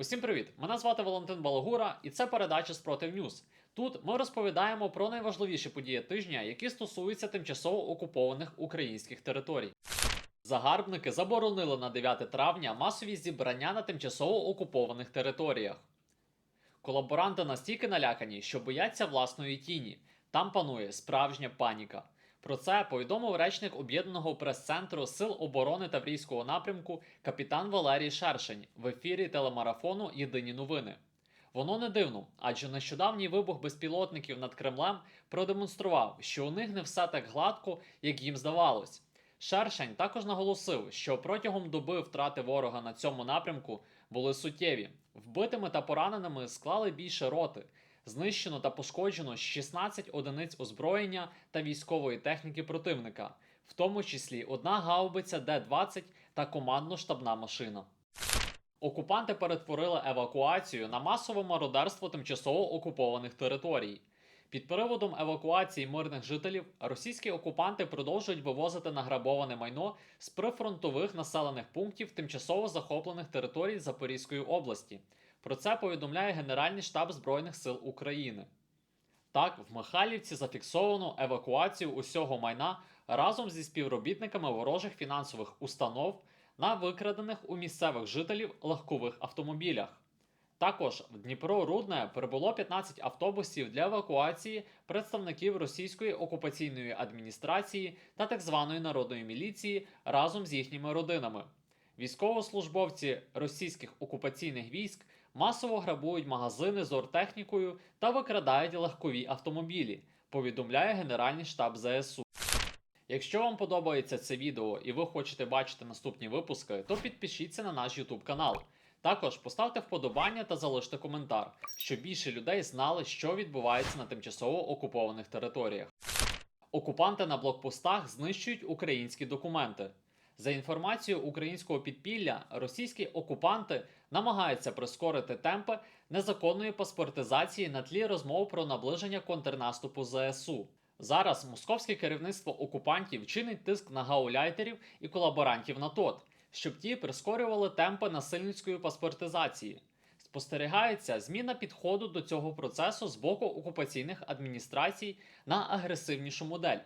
Усім привіт! Мене звати Валентин Балагура, і це передача Спротив Ньюз. Тут ми розповідаємо про найважливіші події тижня, які стосуються тимчасово окупованих українських територій. Загарбники заборонили на 9 травня масові зібрання на тимчасово окупованих територіях. Колаборанти настільки налякані, що бояться власної тіні. Там панує справжня паніка. Про це повідомив речник об'єднаного прес-центру Сил оборони Таврійського напрямку капітан Валерій Шершень в ефірі телемарафону Єдині новини. Воно не дивно, адже нещодавній вибух безпілотників над Кремлем продемонстрував, що у них не все так гладко, як їм здавалось. Шершень також наголосив, що протягом доби втрати ворога на цьому напрямку були суттєві. Вбитими та пораненими склали більше роти. Знищено та пошкоджено 16 одиниць озброєння та військової техніки противника, в тому числі одна гаубиця Д-20 та командно-штабна машина. Окупанти перетворили евакуацію на масове мародерство тимчасово окупованих територій. Під приводом евакуації мирних жителів російські окупанти продовжують вивозити награбоване майно з прифронтових населених пунктів тимчасово захоплених територій Запорізької області. Про це повідомляє Генеральний штаб Збройних сил України. Так, в Михайлівці зафіксовано евакуацію усього майна разом зі співробітниками ворожих фінансових установ на викрадених у місцевих жителів легкових автомобілях. Також в Дніпро Рудне прибуло 15 автобусів для евакуації представників російської окупаційної адміністрації та так званої народної міліції разом з їхніми родинами. Військовослужбовці російських окупаційних військ масово грабують магазини з ортехнікою та викрадають легкові автомобілі, повідомляє Генеральний штаб ЗСУ. Якщо вам подобається це відео і ви хочете бачити наступні випуски, то підпишіться на наш YouTube канал. Також поставте вподобання та залиште коментар, щоб більше людей знали, що відбувається на тимчасово окупованих територіях. Окупанти на блокпостах знищують українські документи. За інформацією українського підпілля, російські окупанти намагаються прискорити темпи незаконної паспортизації на тлі розмов про наближення контрнаступу ЗСУ. Зараз московське керівництво окупантів чинить тиск на гауляйтерів і колаборантів на ТОТ, щоб ті прискорювали темпи насильницької паспортизації. Спостерігається зміна підходу до цього процесу з боку окупаційних адміністрацій на агресивнішу модель.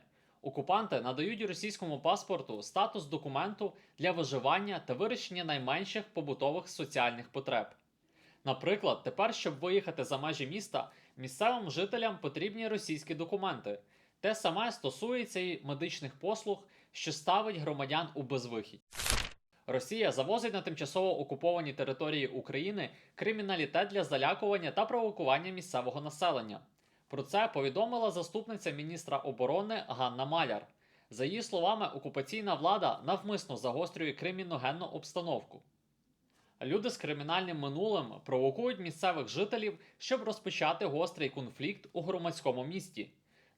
Окупанти надають російському паспорту статус документу для виживання та вирішення найменших побутових соціальних потреб. Наприклад, тепер, щоб виїхати за межі міста, місцевим жителям потрібні російські документи. Те саме стосується і медичних послуг, що ставить громадян у безвихідь. Росія завозить на тимчасово окуповані території України криміналітет для залякування та провокування місцевого населення. Про це повідомила заступниця міністра оборони Ганна Маляр. За її словами, окупаційна влада навмисно загострює криміногенну обстановку. Люди з кримінальним минулим провокують місцевих жителів, щоб розпочати гострий конфлікт у громадському місті.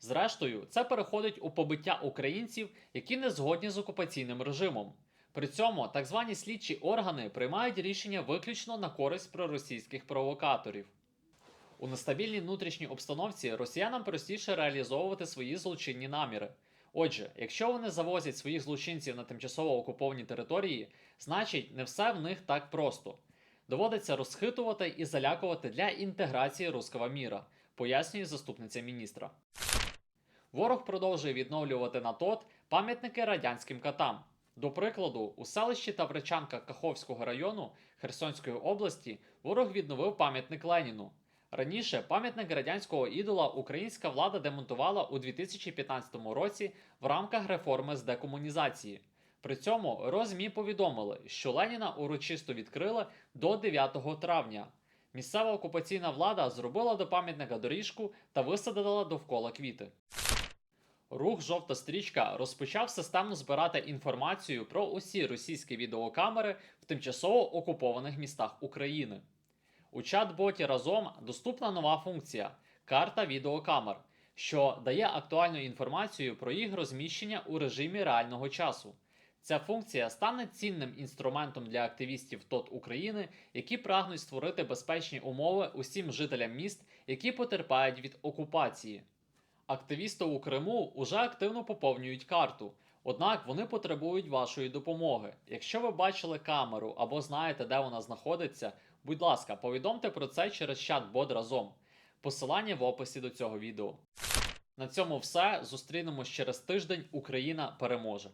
Зрештою, це переходить у побиття українців, які не згодні з окупаційним режимом. При цьому так звані слідчі органи приймають рішення виключно на користь проросійських провокаторів. У нестабільній внутрішній обстановці росіянам простіше реалізовувати свої злочинні наміри. Отже, якщо вони завозять своїх злочинців на тимчасово окуповані території, значить не все в них так просто. Доводиться розхитувати і залякувати для інтеграції руского міра, пояснює заступниця міністра. Ворог продовжує відновлювати на ТОТ пам'ятники радянським катам. До прикладу, у селищі Тавричанка Каховського району Херсонської області ворог відновив пам'ятник Леніну. Раніше пам'ятник радянського ідола українська влада демонтувала у 2015 році в рамках реформи з декомунізації. При цьому РОЗМІ повідомили, що Леніна урочисто відкрили до 9 травня. Місцева окупаційна влада зробила до пам'ятника доріжку та висадила довкола квіти. Рух Жовта стрічка розпочав системно збирати інформацію про усі російські відеокамери в тимчасово окупованих містах України. У чат-боті разом доступна нова функція карта відеокамер, що дає актуальну інформацію про їх розміщення у режимі реального часу. Ця функція стане цінним інструментом для активістів ТОТ України, які прагнуть створити безпечні умови усім жителям міст, які потерпають від окупації. Активісти у Криму уже активно поповнюють карту. Однак вони потребують вашої допомоги. Якщо ви бачили камеру або знаєте, де вона знаходиться, будь ласка, повідомте про це через чат бот разом. Посилання в описі до цього відео. На цьому все. Зустрінемось через тиждень. Україна переможе.